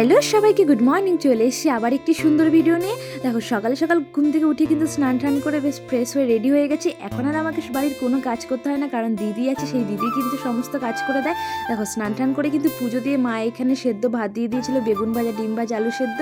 Hello সবাইকে, good morning, চলে এসেছি আবার একটি সুন্দর ভিডিও নিয়ে। দেখো, সকালে সকাল ঘুম থেকে উঠে কিন্তু স্নান টান করে বেশ ফ্রেশ হয়ে রেডি হয়ে গেছি। এখন আর আমাকে বাড়ির কোনো কাজ করতে হয় না, কারণ দিদি আছে, সেই দিদি কিন্তু সমস্ত কাজ করে দেয়। দেখো, স্নান টান করে কিন্তু পুজো দিয়ে মা এখানে সেদ্ধ ভাত দিয়ে দিয়েছিল, বেগুন ভাজা, ডিম ভাজা, আলু সেদ্ধ।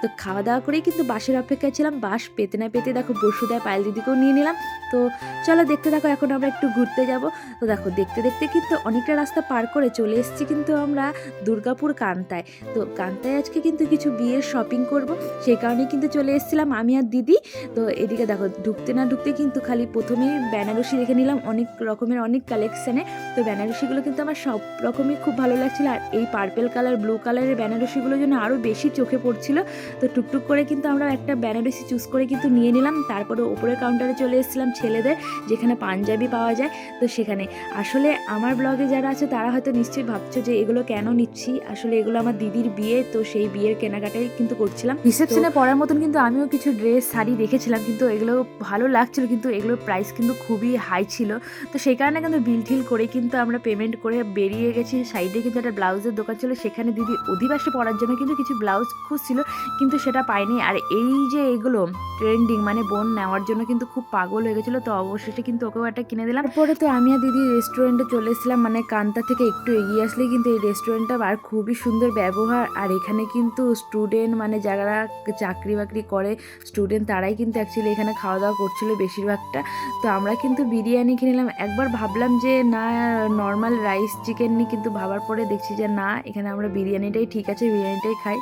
তো খাওয়া দাওয়া করেই কিন্তু বাসের অপেক্ষায় ছিলাম, বাস পেতে না পেতে দেখো বসুদায় পায়েল দিদিকেও নিয়ে নিলাম। তো চলো দেখতে দেখো এখন আমরা একটু ঘুরতে যাব। তো দেখো, দেখতে দেখতে কিন্তু অনেকটা রাস্তা পার করে চলে এসেছি কিন্তু আমরা দুর্গাপুর কান্তায়। তো কান্তায় আজকে কিন্তু কিছু বিয়ের শপিং করব। সেই কারণেই কিন্তু চলে এসেছিলাম আমি আর দিদি। তো এদিকে দেখো, ঢুকতে না ঢুকতে কিন্তু খালি প্রথমেই বেনারসি দেখে নিলাম অনেক রকমের, অনেক কালেকশানে তো বেনারসিগুলো কিন্তু আমার সব রকমই খুব ভালো লাগছিল। আর এই পার্পেল কালার ব্লু কালারের বেনারসিগুলো যেন আরও বেশি চোখে পড়ছিল। তো টুকটুক করে কিন্তু আমরা একটা বেনারসি চুজ করে কিন্তু নিয়ে নিলাম। তারপরে ওপরের কাউন্টারে চলে এসেছিলাম ছেলেদের, যেখানে পাঞ্জাবি পাওয়া যায়। তো সেখানে আসলে আমার ব্লগে যারা আছে তারা হয়তো নিশ্চয়ই ভাবছ যে এগুলো কেন নিচ্ছি? আসলে এগুলো আমার দিদির বিয়ে। তো সেই বিয়ের কেনাকাটাই কিন্তু করছিলাম। রিসেপশনে পরার মতন কিন্তু আমিও কিছু ড্রেস শাড়ি দেখেছিলাম কিন্তু এগুলো ভালো লাগছিল কিন্তু এগুলোর প্রাইস কিন্তু খুবই হাই ছিল। তো সেই কারণে কিন্তু বিল ঠিল করে কিন্তু আমরা পেমেন্ট করে বেরিয়ে গেছি। সাইডে কিন্তু একটা ব্লাউজের দোকান ছিল সেখানে দিদি অধিবাসে পরার জন্য কিন্তু কিছু ব্লাউজ খুঁজছিল কিন্তু সেটা পাইনি। আর এই যে এগুলো ট্রেন্ডিং মানে বোন নেওয়ার জন্য কিন্তু খুব পাগল হয়ে গেছিল তো অবশেষে কিন্তু ওকেও একটা কিনে দিলাম। তারপরে তো আমি আর দিদি রেস্টুরেন্টে চলে এসেছিলাম মানে কান্তা থেকে একটু এগিয়ে আসলেই কিন্তু এই রেস্টুরেন্টটা আর খুবই সুন্দর ব্যবহার আর এখানে কিন্তু স্টুডেন্ট মানে যারা চাকরি বাকরি করে স্টুডেন্ট তারাই কিন্তু অ্যাকচুয়ালি এখানে খাওয়া দাওয়া করছিল বেশিরভাগটা। তো আমরা কিন্তু বিরিয়ানি কিনে নিলাম। একবার ভাবলাম যে, না নর্মাল রাইস চিকেন নিয়ে কিন্তু ভাবার পরে দেখছি যে, না, এখানে আমরা বিরিয়ানিটাই ঠিক আছে, বিরিয়ানিটাই খাই।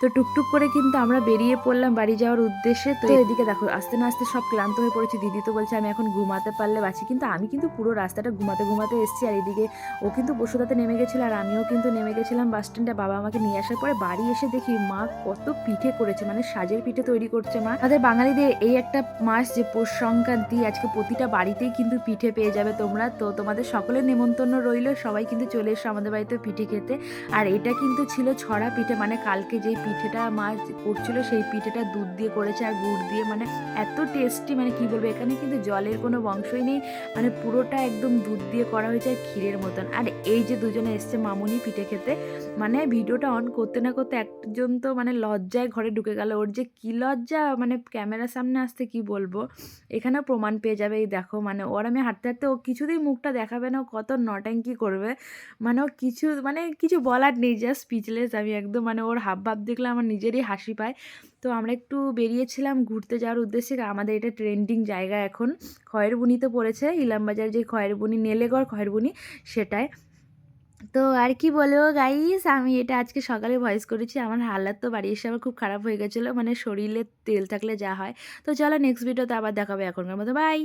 তো টুকটুক করে কিন্তু আমরা বেরিয়ে পড়লাম বাড়ি যাওয়ার উদ্দেশ্যে। তো এদিকে দেখো আস্তে না আস্তে সব ক্লান্ত হয়ে পড়েছি। দিদি তো বলছে আমি এখন ঘুমাতে পারলে বাঁচি। কিন্তু আমি কিন্তু পুরো রাস্তাটা ঘুমাতে ঘুমাতে এসেছি। আর এদিকে ও কিন্তু বসুদাতে নেমে গেছিল আর আমিও কিন্তু নেমে গেছিলাম বাস স্ট্যান্ডে বাবা আমাকে নিয়ে আসার পরে বাড়ি এসে দেখি মা কত পিঠে করেছে মানে সাজের পিঠে তৈরি করছে মা। আমাদের বাঙালিদের এই একটা মাস যে পৌষ সংক্রান্তি আজকে প্রতিটা বাড়িতেই কিন্তু পিঠে পেয়ে যাবে তোমরা। তো তোমাদের সকলের নেমন্তন্ন রইল। সবাই কিন্তু চলে এসো আমাদের বাড়িতে পিঠে খেতে। আর এটা কিন্তু ছিল ছড়া পিঠে মানে কালকে যেই পিঠেটা মা করছিল, সেই পিঠেটা দুধ দিয়ে করেছে আর গুড় দিয়ে। মানে এত টেস্টি মানে কি বলব, এখানে কিন্তু জলের কোনো বংশই নেই। মানে পুরোটা একদম দুধ দিয়ে করা হয়েছে আর ক্ষীরের মতন। আর এই যে দুজনে এসছে মামুনি পিঠে খেতে মানে ভিডিওটা অন করতে না করতে একজন তো মানে লজ্জায় ঘরে ঢুকে গেল। ওর যে কী লজ্জা মানে ক্যামেরার সামনে আসতে কি বলব? এখানেও প্রমাণ পেয়ে যাবে, এই দেখো মানে ওর আমি হাঁটতে হাঁটতে ও কিছুতেই মুখটা দেখাবে না কত নট্যাঙ্কি করবে। মানে ও কিছু মানে কিছু বলার নেই জাস্ট স্পিচলেস আমি একদম মানে ওর হাব ভাব দেখলে আমার নিজেরই হাসি পায়। তো আমরা একটু বেরিয়েছিলাম ঘুরতে যাওয়ার উদ্দেশ্যে। আমাদের এটা ট্রেন্ডিং জায়গা এখন। খয়েরবুনিতে পড়েছে। ইলামবাজার যে খয়েরবুনি, নেলেগড় খয়েরবুনি, সেটাই। তো আর কি বলব গাইস আমি এটা আজকে সকালে ভয়েস করেছি। আমার হালাত তো বাড়ি এসে আমার খুব খারাপ হয়ে গেছিল। মানে শরীরে তেল থাকলে যা হয়। তো চলো নেক্সট ভিডিওতে আবার দেখাবে এখনকার মতো। বাই